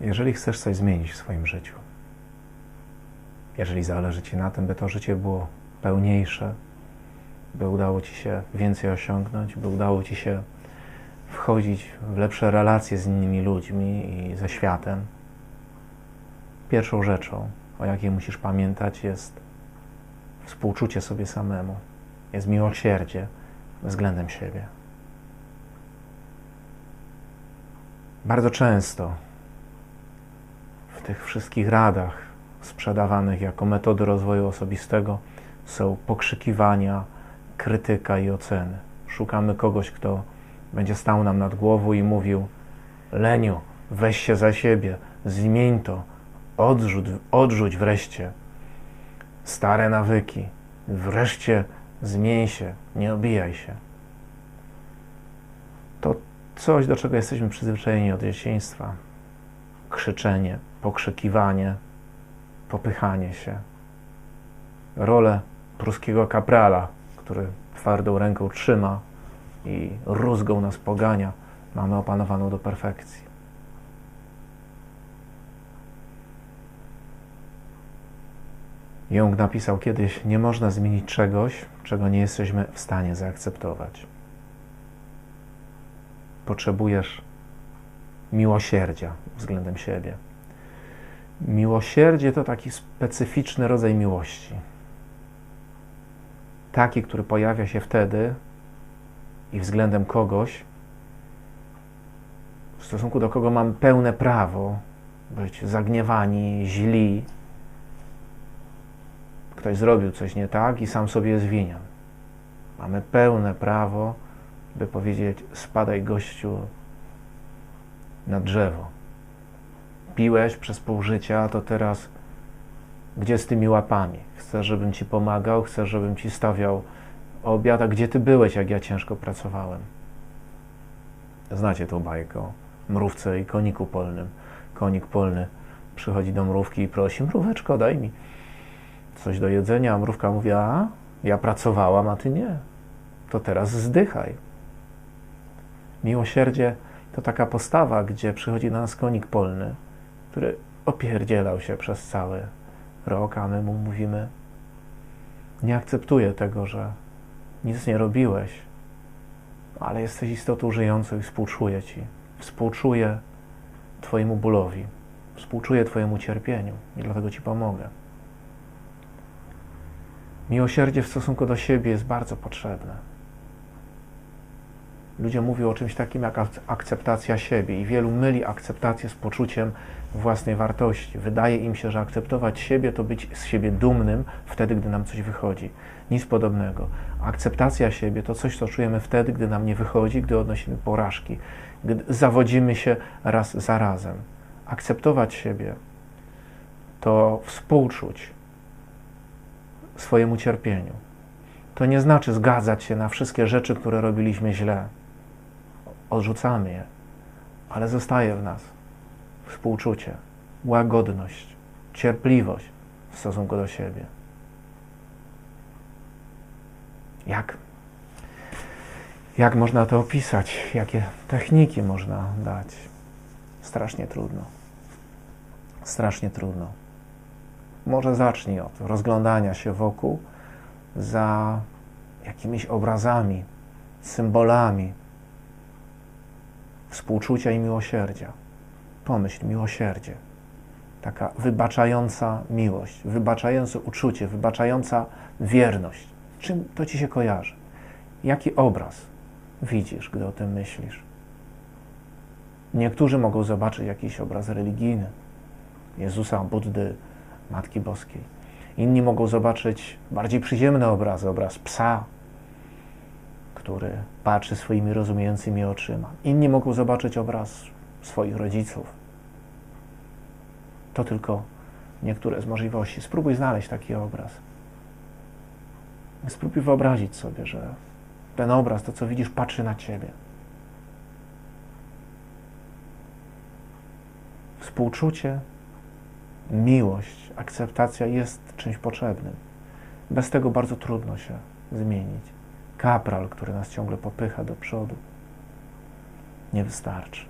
Jeżeli chcesz coś zmienić w swoim życiu, jeżeli zależy Ci na tym, by to życie było pełniejsze, by udało Ci się więcej osiągnąć, by udało Ci się wchodzić w lepsze relacje z innymi ludźmi i ze światem, pierwszą rzeczą, o jakiej musisz pamiętać, jest współczucie sobie samemu, jest miłosierdzie względem siebie. Bardzo często tych wszystkich radach sprzedawanych jako metody rozwoju osobistego są pokrzykiwania, krytyka i oceny. Szukamy kogoś, kto będzie stał nam nad głową i mówił: Leniu, weź się za siebie, zmień to, odrzuć, odrzuć wreszcie stare nawyki, wreszcie zmień się, nie obijaj się. To coś, do czego jesteśmy przyzwyczajeni od dzieciństwa. Krzyczenie, pokrzykiwanie, popychanie się. Rolę pruskiego kaprala, który twardą ręką trzyma i rózgą nas pogania, mamy opanowaną do perfekcji. Jung napisał kiedyś: Nie można zmienić czegoś, czego nie jesteśmy w stanie zaakceptować. Potrzebujesz miłosierdzia względem siebie. Miłosierdzie to taki specyficzny rodzaj miłości. Taki, który pojawia się wtedy i względem kogoś, w stosunku do kogo mam pełne prawo być zagniewani, źli. Ktoś zrobił coś nie tak i sam sobie jest winien. Mamy pełne prawo, by powiedzieć: spadaj gościu na drzewo. Piłeś przez pół życia, to teraz gdzie z tymi łapami? Chcesz, żebym ci pomagał, chcesz, żebym ci stawiał obiad, a gdzie ty byłeś, jak ja ciężko pracowałem? Znacie tą bajkę o mrówce i koniku polnym. Konik polny przychodzi do mrówki i prosi, mróweczko, daj mi coś do jedzenia, a mrówka mówi, a ja pracowałam, a ty nie. To teraz zdychaj. Miłosierdzie to taka postawa, gdzie przychodzi do nas konik polny, który opierdzielał się przez cały rok, a my mu mówimy, nie akceptuję tego, że nic nie robiłeś, ale jesteś istotą żyjącą i współczuję Ci. Współczuję Twojemu bólowi, współczuję Twojemu cierpieniu i dlatego Ci pomogę. Miłosierdzie w stosunku do siebie jest bardzo potrzebne. Ludzie mówią o czymś takim jak akceptacja siebie i wielu myli akceptację z poczuciem własnej wartości. Wydaje im się, że akceptować siebie to być z siebie dumnym wtedy, gdy nam coś wychodzi. Nic podobnego. Akceptacja siebie to coś, co czujemy wtedy, gdy nam nie wychodzi, gdy odnosimy porażki, gdy zawodzimy się raz za razem. Akceptować siebie to współczuć swojemu cierpieniu. To nie znaczy zgadzać się na wszystkie rzeczy, które robiliśmy źle. Odrzucamy je, ale zostaje w nas współczucie, łagodność, cierpliwość w stosunku do siebie. Jak? Jak można to opisać? Jakie techniki można dać? Strasznie trudno. Strasznie trudno. Może zacznij od rozglądania się wokół za jakimiś obrazami, symbolami współczucia i miłosierdzia. Pomyśl, miłosierdzie. Taka wybaczająca miłość, wybaczające uczucie, wybaczająca wierność. Czym to ci się kojarzy? Jaki obraz widzisz, gdy o tym myślisz? Niektórzy mogą zobaczyć jakiś obraz religijny Jezusa, Buddy, Matki Boskiej. Inni mogą zobaczyć bardziej przyziemne obrazy, obraz psa, który patrzy swoimi rozumiejącymi oczyma. Inni mogą zobaczyć obraz swoich rodziców. To tylko niektóre z możliwości. Spróbuj znaleźć taki obraz. Spróbuj wyobrazić sobie, że ten obraz, to co widzisz, patrzy na ciebie. Współczucie, miłość, akceptacja jest czymś potrzebnym. Bez tego bardzo trudno się zmienić. Kapral, który nas ciągle popycha do przodu, nie wystarczy.